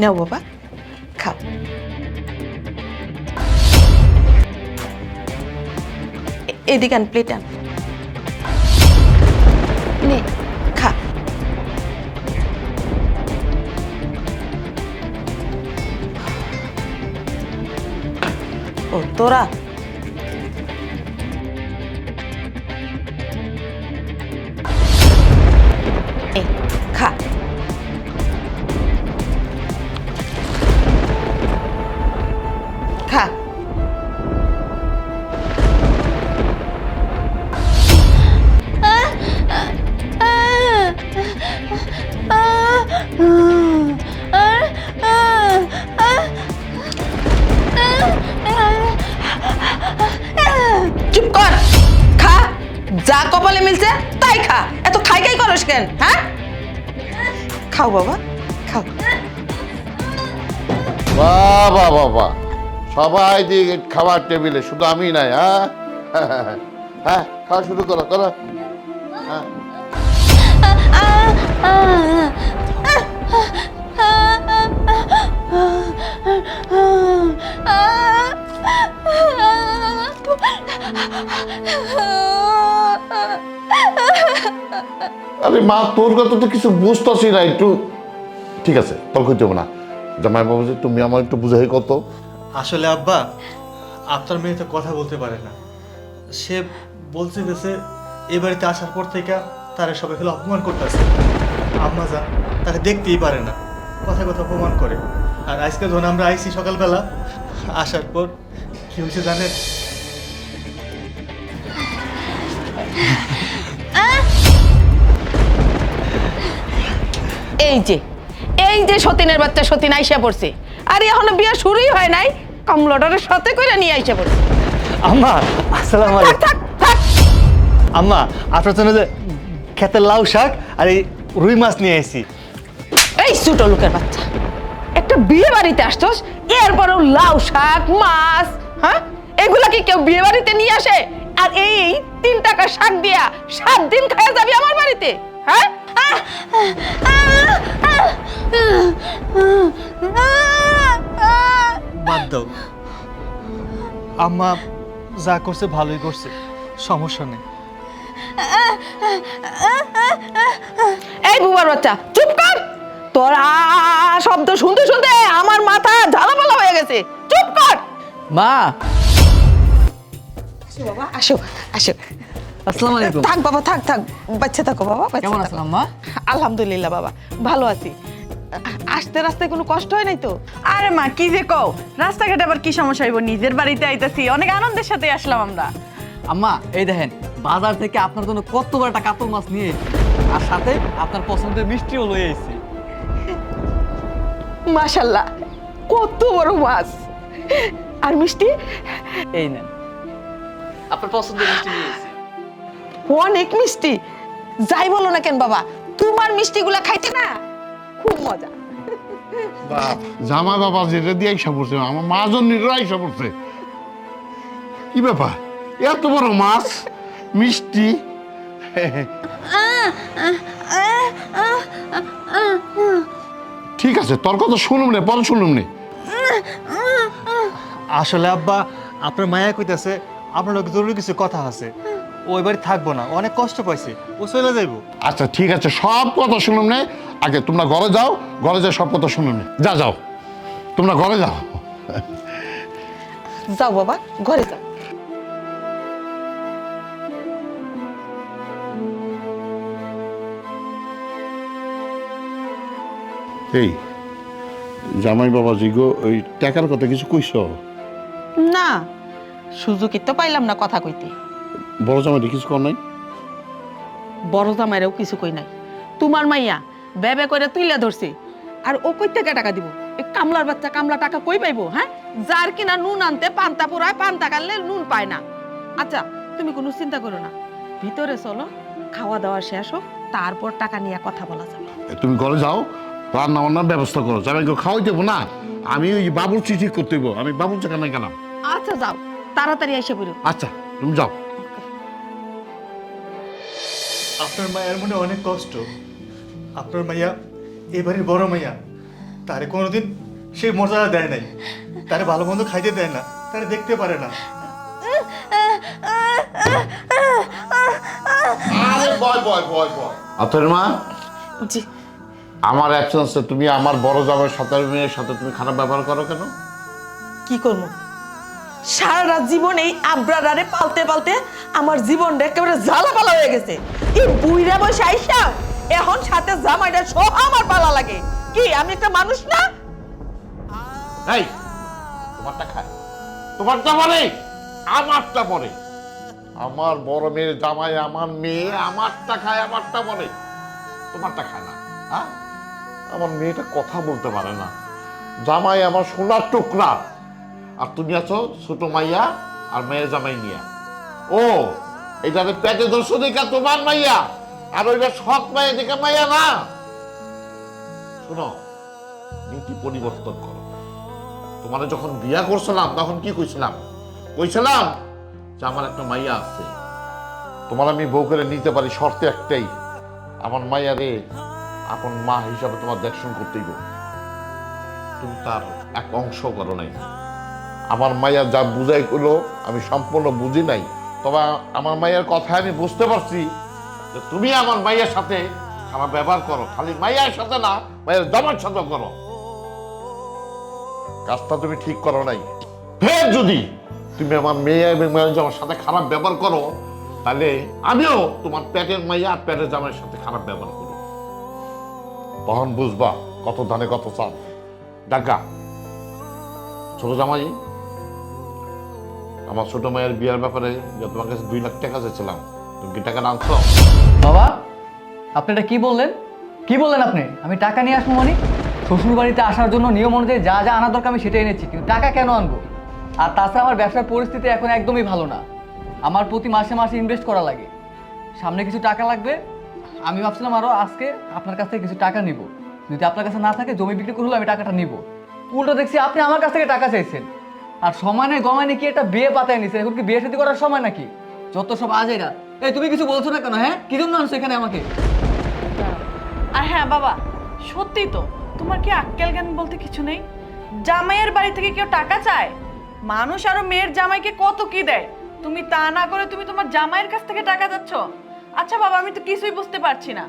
নাও বাবা খাও। এদিকে আন প্লেট আন। নে খা। ও তোরা। চুপ কর। খা। যা কপালে মিলছে তাই খা। এত খাই খাই করস কেন হ্যাঁ? খাও বাবা খাও। বাবা বাবা। সবাই দিয়ে খাবার টেবিলে শুধু আমি নাই হ্যাঁ? হ্যাঁ খাওয়া শুরু করো করো। হ্যাঁ। আরে মা, তোর কথা তো কিছু বুঝতেছি না, একটু। ঠিক আছে, তোর করতে হবে না। জামাই বাবু তুমি আমার একটু বুঝাই কত। আসলে আব্বা, আপনার মেয়ে তো কথা বলতে পারে না। সে বলছে গেছে এ বাড়িতে আসার পর থেকে তারা সবাই অপমান করতেছে। আম্মা যা, তাকে দেখতেই পারে না। কথা কথা অপমান করে। আর আজকে যখন আমরা আইসি সকালবেলা আসার পর কি হয়েছে জানেন? এই যে এই যে সতীনের বাচ্চা সতীন আইসা পড়ছে। আর এখনও বিয়ে শুরুই হয় নাই কমলটারের সাথে করে নিয়ে আইসা পড়ছে। আম্মা আসসালাম থাক থাক থাক। আম্মা আপনার জন্য যে খেতের লাউ শাক আর এই রুই মাছ নিয়ে এসেছি এই ছোট লোকের বাচ্চা। বিয়ে বাড়িতে আসছস? এরপরেও লাউ শাক মাছ হ্যাঁ? এগুলা কি কেউ বিয়ে বাড়িতে নিয়ে আসে? আর এই তিন টাকা শাক দিয়া সাত দিন খাওয়া যাবি আমার বাড়িতে হ্যাঁ? বাদ দাও। আম্মা যা করছে ভালোই করছে সমস্যা নেই। এই বুবার বাচ্চা চুপ কর! তোর আ শব্দ শুনতে শুনতে আমার মাথা ঝালাপালা হয়ে গেছে। চুপ কর। মা। আসো বাবা আসো আসো। আসসালামু আলাইকুম। থাক বাবা থাক থাক। বাচ্চা থাকো বাবা বাচ্চা কেমন থাকো। আছেন আম্মা? আলহামদুলিল্লাহ বাবা ভালো আছি। আসতে রাস্তায় কোনো কষ্ট হয় নাই তো? আরে মা কি যে কও? রাস্তাঘাটে আবার কি সমস্যা হইব? নিজের বাড়িতে আইতাছি অনেক আনন্দের সাথে আসলাম আমরা। আম্মা এই দেখেন বাজার থেকে আপনার জন্য কত বড় একটা কাতল মাছ নিয়ে এসেছি। আর সাথে আপনার পছন্দের মিষ্টিও লয়ে এসেছি। মাশাল্লাহ কত বড় মাছ। আর মিষ্টি? এই নেন। আপনার পছন্দের মিষ্টি নিয়ে এসেছি। অনেক মিষ্টি। যাই বলো না কেন বাবা তোমার মিষ্টিগুলা খাইতে না? খুব মজা। বাপ জামাই বাবা যেটা দিয়ে আইসা পড়ছে আমার মা জন্যেরও আইসা পড়ছে। কি ব্যাপার? এত বড় মাছ? মিষ্টি? ঠিক আছে তোর কথা শুনুম নে পরে শুনুম নে। আসলে আব্বা আপনার মায়া কইতাছে আপনার লোক জরুরি কিছু কথা আছে। ও এবারে থাকব না অনেক কষ্ট পাইছে ও চলে যাইবো। আচ্ছা ঠিক আছে সব কথা শুনুম নে। আগে তোমরা ঘরে যাও ঘরে যাও সব কথা শুনুম নে। যা যাও। তোমরা ঘরে যাও। যাও বাবা ঘরে যাও। এই জামাই বাবা জিগো ওই টাকার কথা কিছু কইছ? না সুযোগই তো পাইলাম না কথা কইতে। বড় জামাই কিছু কর নাই? বড় জামাইরাও কিছু কই নাই। তোমার মাইয়া বেবে করে তুইলা ধরছে আর ও কই থেকে টাকা দিব? এই কামলার বাচ্চা কামলা টাকা কই পাইবো হ্যাঁ? যার কিনা নুন আনতে পান্তা পুরায় পান্তা কানলে নুন পায় না। আচ্ছা তুমি কোনো চিন্তা করো না। ভিতরে চলো খাওয়া দাওয়া শেষ হোক তারপর টাকা নিয়ে কথা বলা যাবে। তুমি ঘরে যাও রান্না বান্নার ব্যবস্থা করো। জামাইকে খাওয়াই দেবো না। আমি ওই বাবুর চিঠি করতে হইব। আমি বাবুর চাকানে গেলাম। আচ্ছা যাও। তাড়াতাড়ি এসে পড়ো। আচ্ছা তুমি যাও। আপনার মায়ের মনে অনেক কষ্ট। আপনার মাইয়া এবারে বড় মাইয়া। তারে কোনোদিন সে মর্যাদা দেয় নাই। তারে ভালো মন্দ খাইতে দেয় না। তারে দেখতে পারে না। আরে বয় বয় বয় বয় আতর মা? জি। আমার অ্যাবসেন্সে তুমি আমার বড় জামাই সাথে মেয়ের সাথে তুমি খারাপ ব্যবহার করো কেন? কি করব? সারা রাত জীবন এই আব্রাডারে পালতে পালতে আমার জীবনটা একেবারে জ্বালাপালা হয়ে গেছে। এই বুইরা বসে আইসা এখন সাথে জামাইটা সব আমার পালা লাগে। কি আমি একটা মানুষ না? এই তোমারটা খায়। তোমারটা পরে আমারটা পরে। আমার বড় মেয়ের জামাই আমার মেয়ে আমারটা খায় আমারটা পরে। তোমারটা খায় না হ্যাঁ? আমার মেয়েটা কথা বলতে পারে না। জামাই আমার সোনার টুকরা। আর তুমি আছো ছোট মাইয়া আর মেয়ের জামাই নিয়া। ও এটাতে পেটে দোষ দেখা তোমার মাইয়া? আর ওইটা সৎ মাইয়া দেখা মাইয়া না? শোনো, নীতি পরিবর্তন করো। তোমার যখন বিয়া করছিলাম, তখন কি কইছিলাম? কইছিলাম যে আমার একটা মাইয়া আছে। তোমার আমি বউ করে নিতে পারি শর্তে একটাই। আমার মাইয়া রে আপন মা হিসাবে তোমার দেখশন করতেই গো তুমি তার এক অংশ করো নাই। আমার মাইয়া যা বুঝাই করল আমি সম্পূর্ণ বুঝি নাই। তবে আমার মায়ের কথা আমি বুঝতে পারছি যে তুমি আমার মায়ের সাথে খারাপ ব্যবহার করো। খালি মাইয়ার সাথে না, মায়ের জামার সাথে করো। কাজটা তুমি ঠিক করো নাই। ফের যদি তুমি আমার মেয়ে এবং মেয়ের জামার সাথে খারাপ ব্যবহার করো, তাহলে আমিও তোমার প্যাটের মাইয়া আর প্যাটের জামাইয়ের সাথে খারাপ ব্যবহার করো তখন বুঝবা কত ধানে কত চাল। ডাকা, ছোট জামাই, আমার ছোট মায়ের বিয়ার ব্যাপারে যে তোমার কাছে দুই লাখ টাকা চেয়েছিলাম, তুমি কি টাকা আনছো বাবা, আপনি এটা কি বললেন? কি বললেন আপনি? আমি টাকা নিয়ে আসব মানে? শ্বশুর বাড়িতে আসার জন্য নিয়ম অনুযায়ী যা যা আনা দরকার আমি সেটাই এনেছি, কিন্তু টাকা কেন আনব? আর তাছাড়া আমার ব্যবসার পরিস্থিতি এখন একদমই ভালো না। আমার প্রতি মাসে মাসে ইনভেস্ট করা লাগে। সামনে কিছু টাকা লাগবে আমি ভাবছিলাম আরও আজকে আপনার কাছ থেকে কিছু টাকা নিব। যদি আপনার কাছে না থাকে, জমি বিক্রি করলে আমি টাকাটা নিব। উল্টো দেখছি আপনি আমার কাছ থেকে টাকা চাইছেন। আর সময় নেই গমায় নাকি একটা বিয়ে পাতায় নিছেন? এখন কি বিয়ে শাদী করার সময় নাকি? যত সব আজেরা। এই, তুমি কিছু বলছো না কেন হ্যাঁ? কি জন্য আনছো এখানে আমাকে? আর হ্যাঁ বাবা, সত্যি তো, তোমার কি আক্কেল জ্ঞান বলতে কিছু নেই? জামাইয়ের বাড়ি থেকে কেউ টাকা চায়? মানুষ আরও মেয়ের জামাইকে কত কি দেয়? তুমি তা না করে তুমি তোমার জামাইয়ের কাছ থেকে টাকা যাচ্ছ আচ্ছা বাবা আমি তো কিছুই বুঝতে পারছি না।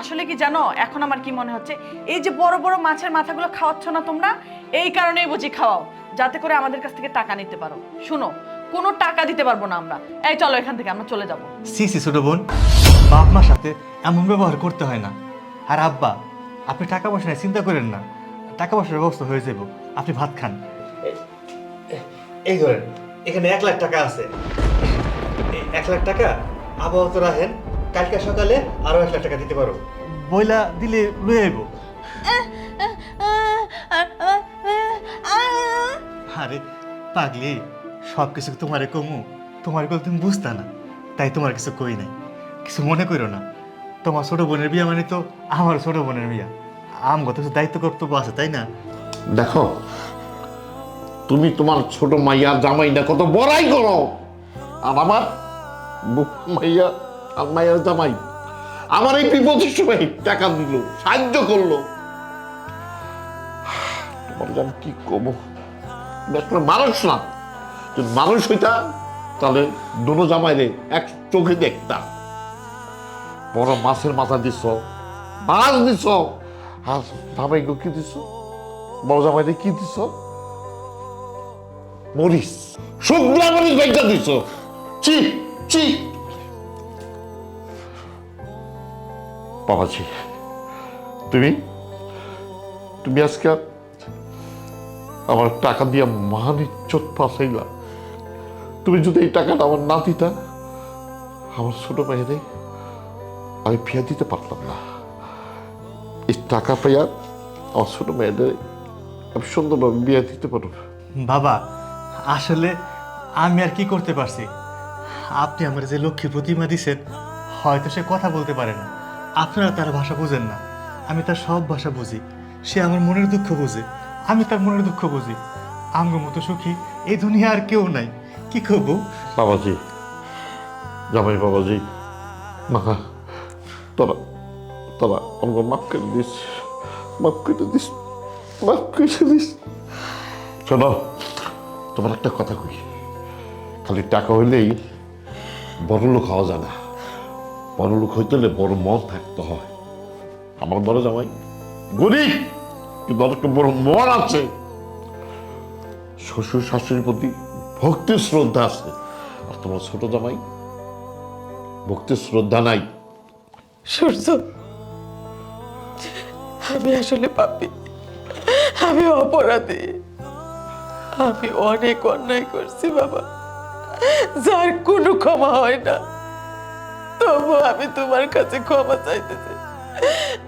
আসলে কি জানো এখন আমার কি মনে হচ্ছে এই যে বড় বড় মাছের মাথাগুলো খাওয়াচ্ছ না তোমরা এই কারণেই বুঝি খাওয়াও যাতে করে আমাদের কাছ থেকে টাকা নিতে পারো। শুনো কোনো টাকা দিতে পারব না আমরা। এই চলো এখান থেকে আমরা চলে যাব। সি সি ছোট বোন বাপ মার সাথে এমন ব্যবহার করতে হয় না। আর আব্বা আপনি টাকা পয়সা নিয়ে চিন্তা করেন না। টাকা পয়সার ব্যবস্থা হয়ে যাব আপনি ভাত খান। এই ধরেন এখানে এক লাখ টাকা আছে। এক লাখ টাকা আবহাওয়া তো রাখেন কালকে সকালে আরও এক লাখ টাকা দিতে পারো। বইলা দিলে লয়ে আইব। আরে পাগলি, সব কিছু তোমারে কমু। তোমার কথা তুমি বুঝতা না, তাই তোমার কিছু কই নাই। কিছু মনে করো না। তোমার ছোট বোনের বিয়া মানে তো আমার ছোট বোনের বিয়া। আমগো তো কিছু দায়িত্ব কর্তব্য আছে, তাই না? দেখো, তুমি তোমার ছোট মাইয়া জামাইটা কত বড়াই করো। আর আমার মাইয়া আর জামাই। আমার এই বিপদের সময় টাকা দিল, সাহায্য করল। তোমার আমি কি তুমি আসলে মানুষ না। যদি মানুষ হইতা, তাহলে দুনো জামাইরে এক চোখে দেখতাম। বড় মাছের মাথা দিছ, মাছ দিছ। আর জামাইকে কি দিছ? বড় জামাইরে কি দিছ? মরিস শুকনা মরিস বাইকটা দিছ। চি চি বাবাজি তুমি? তুমি আজকে আমার টাকা দিয়ে মান ইজ্জত ফাঁসাইলা তুমি যদি এই টাকাটা আমার না দিতা, আমার ছোট মেয়েরে আমি ফিয়া দিতে পারতাম না। এই টাকা পাইয়া আমার ছোট মেয়েদের আমি সুন্দরভাবে বিয়ে দিতে পারব। বাবা, আসলে আমি আর কি করতে পারছি? আপনি আমার যে লক্ষ্মী প্রতিমা দিছেন, হয়তো সে কথা বলতে পারে না। আপনারা তার ভাষা বোঝেন না। আমি তার সব ভাষা বুঝি। সে আমার মনের দুঃখ বুঝে। আমি তার মনের দুঃখ বুঝি। আঙ্গ মতো সুখী এই দুনিয়া আর কেউ নাই। কি করব? বাবাজি। জামাই বাবাজি। তোরা তোরা আমাকে মাফ করে দিস। মাফ করে দিস। মাফ করে দিস। শোনো, তোমার একটা কথা কই। খালি টাকা হইলেই বড় লোক হওয়া যায় না। বড় লোক হইতে হলে বড় মন থাকতে হয়। আমার বড় জামাই গরিব কিন্তু বড় মন আছে। শ্বশুর শাশুড়ির প্রতি ভক্তি শ্রদ্ধা আছে। আর তোমার ছোট জামাই, ভক্তি শ্রদ্ধা নাই। সূর্য, আমি আসলে পাপি। আমি অপরাধী। আমি অনেক অন্যায় করছি, বাবা। যার কোনো ক্ষমা হয় না। তবু আমি তোমার কাছে ক্ষমা চাইতেছি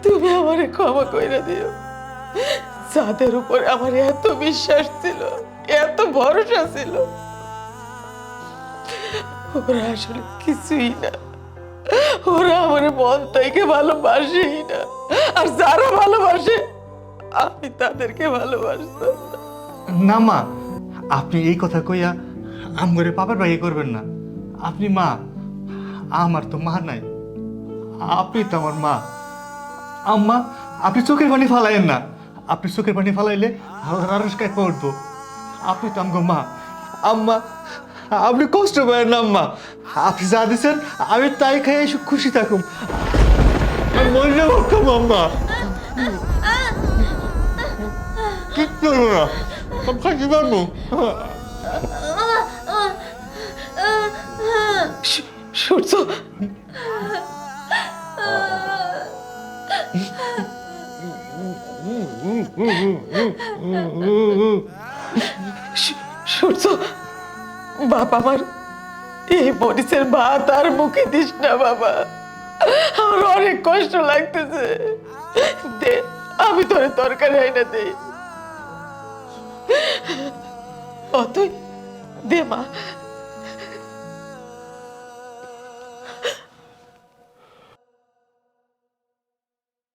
তুমি আমারে ক্ষমা কইরা দিও। যাদের উপর আমার এত বিশ্বাস ছিল, এত ভরসা ছিল, ওরা আসলে কিছুই না। ওরা আমার মন থেকে ভালোবাসেই না। আর যারা ভালোবাসে, আমি তাদেরকে ভালোবাসতাম না। মা, আপনি এই কথা কইয়া আমগরে পাপের বাইরে করবেন না। আপনি মা আমার তো মা নাই আপনি তো আমার মা আম্মা আপনি চোখের পানি ফালাইয়েন না আপনি চোখের পানি ফালাইলে আরস কায় পড়ব আপনি তো আমগো মা আম্মা আপনি কষ্ট পাবেন না আম্মা আপনি যা দিচ্ছেন আমি তাই খাই এসে খুশি থাকুম মরে যাব আম্মা কি করব না সূর্য। সূর্য, বাপ আমার, এই মরিচের ভাত আর মুখে দিস না বাবা। আমার অনেক কষ্ট লাগতেছে। দে, আমি তোরে তরকারি আইনা দেই। অতই দে মা।